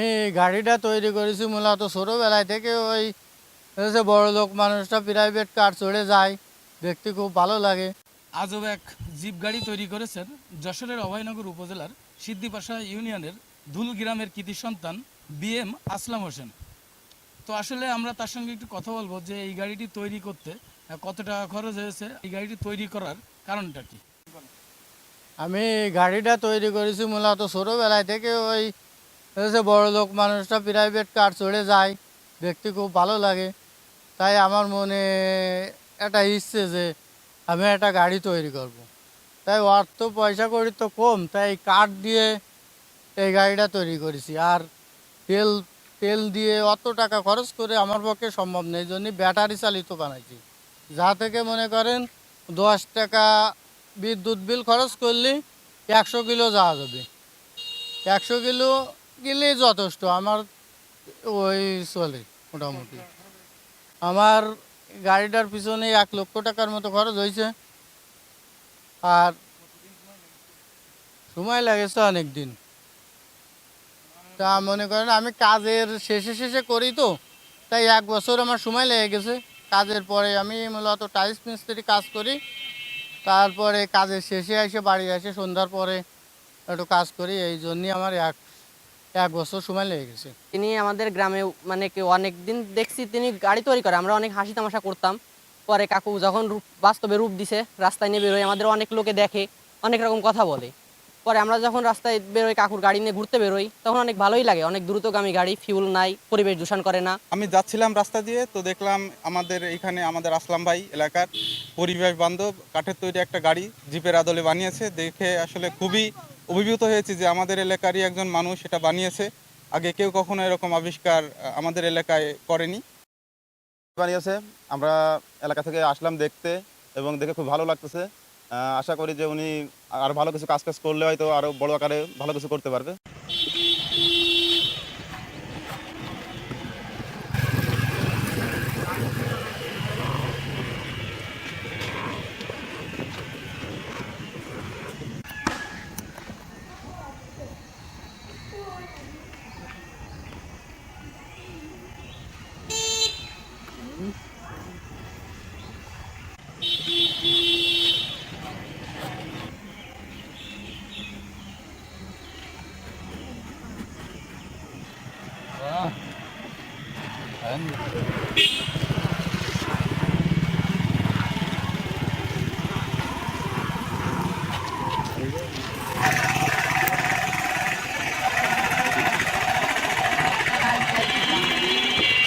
আমি গাড়িটা তৈরি করেছি মূলত ছোটোবেলায় থেকে ওই হচ্ছে বড় লোক মানুষটা প্রাইভেট কার চড়ে যায় দেখতে খুব ভালো লাগে। আজব এক জিপ গাড়ি তৈরি করেছেন যশোরের অভয়নগর উপজেলার সিদ্দিপাশা ইউনিয়নের ধুল গ্রামের কৃতি সন্তান বি এম আসলাম হোসেন। তো আসলে আমরা তার সঙ্গে একটু কথা বলব যে এই গাড়িটি তৈরি করতে কত টাকা খরচ হয়েছে এই গাড়িটি তৈরি করার কারণটা কি? আমি গাড়িটা তৈরি করেছি মূলত ছোটোবেলায় থেকে ওই হচ্ছে বড় লোক মানুষটা প্রাইভেট কার চড়ে যায়, দেখতে খুব ভালো লাগে। তাই আমার মনে একটা ইচ্ছে যে আমি একটা গাড়ি তৈরি করব। তাই অর্থ পয়সা করি তো কম, তাই কাঠ দিয়ে এই গাড়িটা তৈরি করেছি। আর তেল তেল দিয়ে অত টাকা খরচ করে আমার পক্ষে সম্ভব নেই জন্য ব্যাটারি চালিত বানাইছি। যা থেকে মনে করেন, দশ টাকা বিদ্যুৎ বিল খরচ করলে একশো কিলো যাওয়া যাবে। একশো কিলো গেলেই যথেষ্ট, আমার ওই চলে মোটামুটি। আমার গাড়িটার পিছনে এক লক্ষ টাকার মতো খরচ হয়েছে। আর সময় লাগেছে অনেক দিন তা মনে করেন আমি কাজের শেষে শেষে করি তো, তাই এক বছর আমার সময় লেগে গেছে। কাজের পরে আমি মূলত টাইলস মিস্ত্রি কাজ করি। তারপরে কাজের শেষে এসে বাড়ি এসে সন্ধ্যার পরে একটু কাজ করি, এই জন্যই আমার এক এক বছর সময় লেগে গেছে। তিনি আমাদের গ্রামে মানে কি অনেক দিন দেখছি তিনি গাড়ি তৈরি করে আমরা অনেক হাসি তামাশা করতাম। পরে কাকু যখন রূপ বাস্তবে রূপ দিছে রাস্তায় নিয়ে বেরোয় আমাদের অনেক লোকে দেখে অনেক রকম কথা বলে। পরে আমরা যখন রাস্তায় বেরোই কাকুর গাড়ি নিয়ে ঘুরতে বেরোই তখন অনেক ভালোই লাগে অনেক দ্রুতগামী গাড়ি ফিউল নাই পরিবেশ দূষণ করে না। আমি যাচ্ছিলাম রাস্তা দিয়ে তো দেখলাম আমাদের এখানে আমাদের আসলাম ভাই এলাকার পরিবেশ বান্ধব কাঠের তৈরি একটা গাড়ি জিপের আদলে বানিয়েছে দেখে আসলে খুবই অভিভূত হয়েছি যে আমাদের এলাকারই একজন মানুষ এটা বানিয়েছে। আগে কেউ কখনো এরকম আবিষ্কার আমাদের এলাকায় করেনি। বানিয়েছে। আমরা এলাকা থেকে আসলাম দেখতে এবং দেখে খুব ভালো লাগতেছে। আশা করি যে উনি আর ভালো কিছু কাজ কাজ করলে হয়তো আরও বড় আকারে ভালো কিছু করতে পারবে। lớn